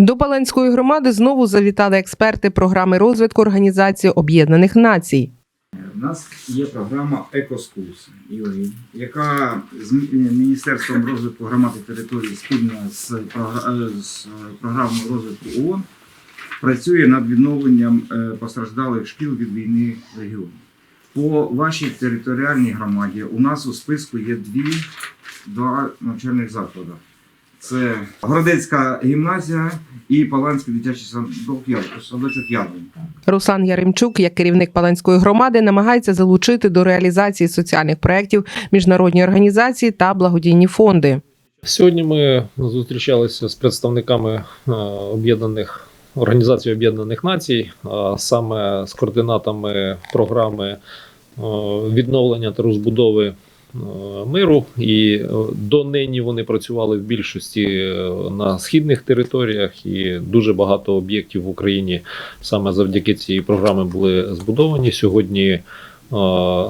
До Баланської громади знову завітали експерти програми розвитку Організації Об'єднаних Націй. У нас є програма «Екоскурс», яка з Міністерством розвитку громад і територій спільно е, з програмою розвитку ООН працює над відновленням е, постраждалих шкіл від війни в регіоні. По вашій територіальній громаді у нас у списку є дві два навчальних заклади. Це Городецька гімназія і Паланський дитячий садок садочок Яблунь. Руслан Яремчук, як керівник Паланської громади, намагається залучити до реалізації соціальних проєктів міжнародні організації та благодійні фонди. Сьогодні ми зустрічалися з представниками е, об'єднаних організацій Об'єднаних Націй, а саме з координатами програми е, відновлення та розбудови миру. І е, донині вони працювали в більшості е, на східних територіях, і дуже багато об'єктів в Україні саме завдяки цій програмі були збудовані сьогодні. е,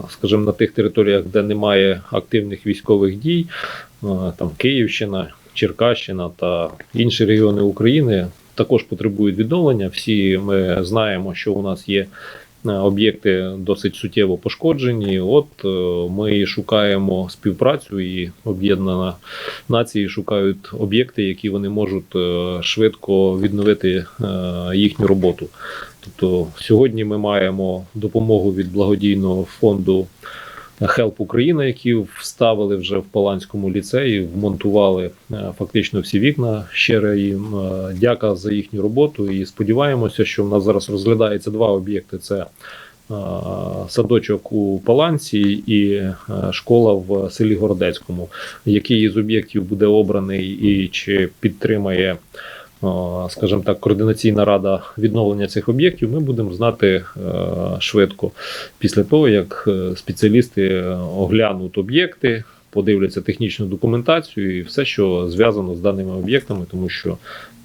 Скажімо, на тих територіях, де немає активних військових дій, е, там Київщина, Черкащина та інші регіони України також потребують відновлення. Всі ми знаємо, що у нас є е, об'єкти досить суттєво пошкоджені. От е, ми шукаємо співпрацю і об'єднана нації шукають об'єкти, які вони можуть е, швидко відновити е, їхню роботу. Тобто сьогодні ми маємо допомогу від благодійного фонду Help Україна, які вставили вже в Паланському ліцеї, вмонтували е, фактично всі вікна. Щиро їм е, дяка за їхню роботу. І сподіваємося, що в нас зараз розглядається два об'єкти: це е, садочок у Паланці і школа в селі Городецькому. Який із об'єктів буде обраний і чи підтримає. О, Скажімо так, координаційна рада відновлення цих об'єктів, ми будемо знати е, швидко після того, як е, спеціалісти е, оглянуть об'єкти, подивляться технічну документацію і все, що зв'язано з даними об'єктами, тому що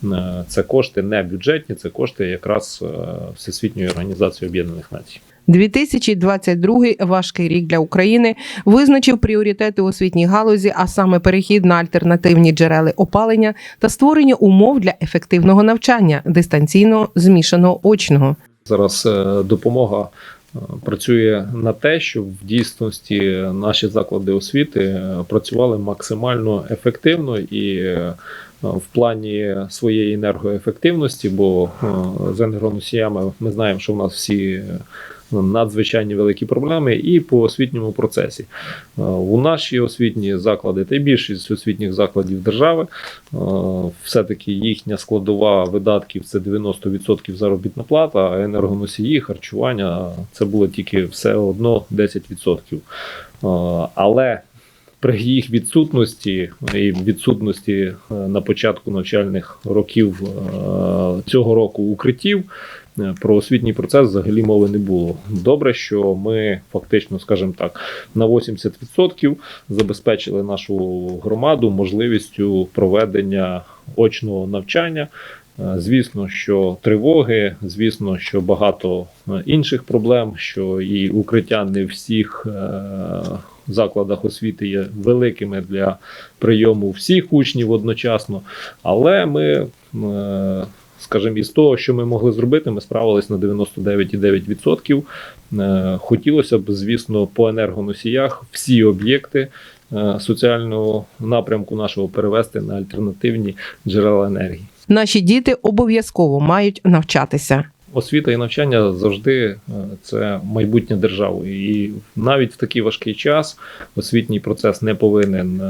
е, це кошти не бюджетні, це кошти якраз е, Всесвітньої організації Об'єднаних Націй. 2022 важкий рік для України визначив пріоритети освітній галузі, а саме перехід на альтернативні джерели опалення та створення умов для ефективного навчання дистанційного, змішаного очного. Зараз е, допомога е, працює на те, щоб в дійсності наші заклади освіти е, працювали максимально ефективно і в плані своєї енергоефективності, бо з енергоносіями ми знаємо, що в нас всі. Надзвичайні великі проблеми і по освітньому процесі. Е, У наші освітні заклади та й більшість освітніх закладів держави е, все-таки їхня складова видатків це 90% заробітна плата, а енергоносії, харчування це було тільки все одно 10%. Е, Але при їх відсутності і відсутності на початку навчальних років цього року укриттів. Е, Про освітній процес взагалі мови не було. Добре, що ми фактично, скажімо так, на 80% забезпечили нашу громаду можливістю проведення очного навчання. Е, Звісно, що тривоги, звісно, що багато е, інших проблем, що і укриття не всіх закладах освіти є великими для прийому всіх учнів одночасно. Але ми, скажімо, із того, що ми могли зробити, ми справились на 99,9%. Е, Хотілося б, звісно, по енергоносіях всі об'єкти е, соціального напрямку нашого перевести на альтернативні джерела енергії. Наші діти обов'язково мають навчатися. Освіта і навчання завжди е, це майбутнє держави. І навіть в такий важкий час освітній процес не повинен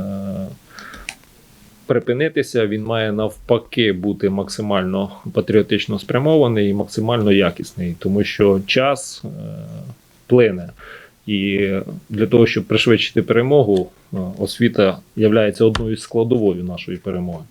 припинитися. Він має навпаки бути максимально патріотично спрямований і максимально якісний, тому що час е, плине. І для того, щоб пришвидшити перемогу, е, освіта є одною з складовою нашої перемоги.